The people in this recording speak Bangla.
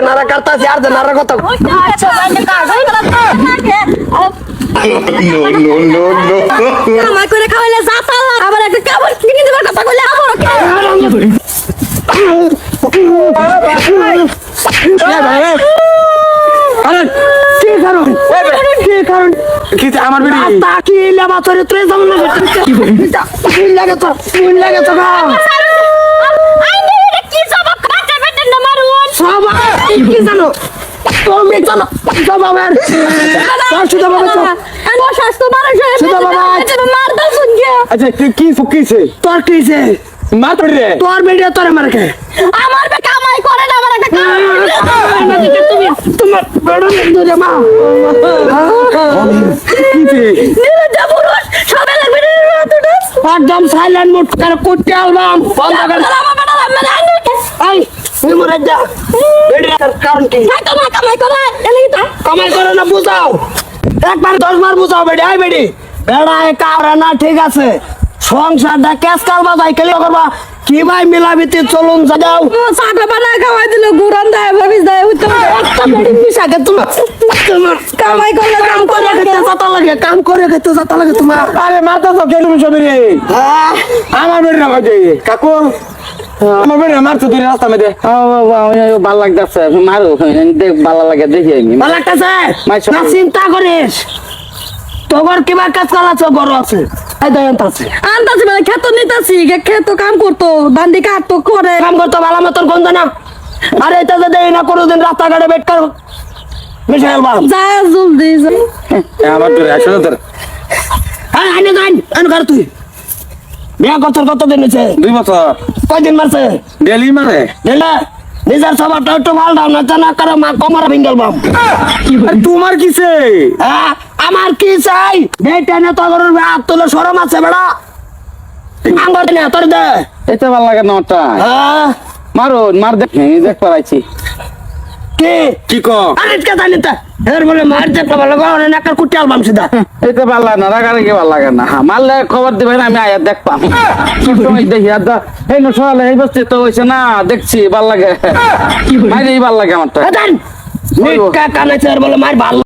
নারা কাটতাছি আর যে নারা কথা আচ্ছা. কামাই করে খাওয়াইলে জাতা আবার একটা কাপড় কিনে দেবার কথা কইলে আমারও কি আরে কি কারণ কি কারণ কি আমার বেরি তা কি লেবা তোরে তুই যাব না কি? লাগে তো কি লাগে তো গা কি জানো? তুমি জানো তোর শুধু বাবা অসুস্থ মানুষ। মারতা শুন গিয়া। আচ্ছা তুই কি ফুকিছে? তোর কিছে মার তোর রে। তোর বেডিয়া তোরে মারে কে? আমার বে কামাই করে না আমার একটা কামাই তুমি তোমার বেড়া ধরে মা। কিছে পুরুষ সবে লাগবে একদম সাইলেন্ট মোড করে করতে বন্ধ করে কারণ কি? কামাই করে এলি তো কামাই করে না বুঝাও। একবার দশ বার বুঝাও বেডি আই বেডি। বেড়া একা না ঠিক আছে। সংসারটা ক্যাশ কাল বাজাই খেলে করবা কি ভাই মিলামিতি চলুন যাও। সাটা বানা খাওয়াই দিল গুরান দেয় ভাবিস দেয় হইতো একটা বেডি মিশাকে তোমার কামাই করলে কাম করে খেতে যাতা লাগে কাম করে খেতে যাতা লাগে তোমার। আরে মারতা তো কেন সবে রে। হ্যাঁ। আমার বেরি না কাকু আমার রাস্তা ভালো লাগতেছে। মারো দেখ ভালো লাগে দেখি আমি। ভালো লাগতেছে? মাইশো। না চিন্তা করিস। তোর কিবা কাজ বড় আছে আনতাছি। মানে খেত নিতাছি খেত কাম করতো দান্দি কাটতো করে। কাম করতে ভালো মতন গন্ধ না আরে এটা যে দেই না কোনোদিন রাস্তাঘাটে বেট কর। মিশাইল বাম। যা জলদি যা। আমার তোর আসলে তোর হ্যাঁ আইনে যাই কর তুই। বিয়া করছর কত দিন হয়েছে? দুই বছর। কয়দিন মারছে? ডেলি মারে। দিলে নিজের স্বভাবটা একটু ভালো দাও না জানা করে মা কমার ভিঙ্গল বাম। তোমার কিছে হ্যাঁ আমার কি চাই? বেটা নে তো গরুর হাত তুলে সরম আছে বেড়া। আঙ্গর দিনে তোর দে। এতে ভালো লাগে না ওটা। হ্যাঁ। মারো মার দেখ দেখ পারাইছি কি? কি ক? আরে কে জানি তা এর বলে মার ভালো কুটি আলবাম ভালো লাগে না ভালো লাগে না। হ্যাঁ, মারলে খবর দিবেন আমি আয়া দেখ পাম সময় দেখি আর দা- এই না সকালে এই বসতে তো হইছে না দেখছি ভালো লাগে। মাইরেই ভালো লাগে জান নিকা আর বলে মার ভালো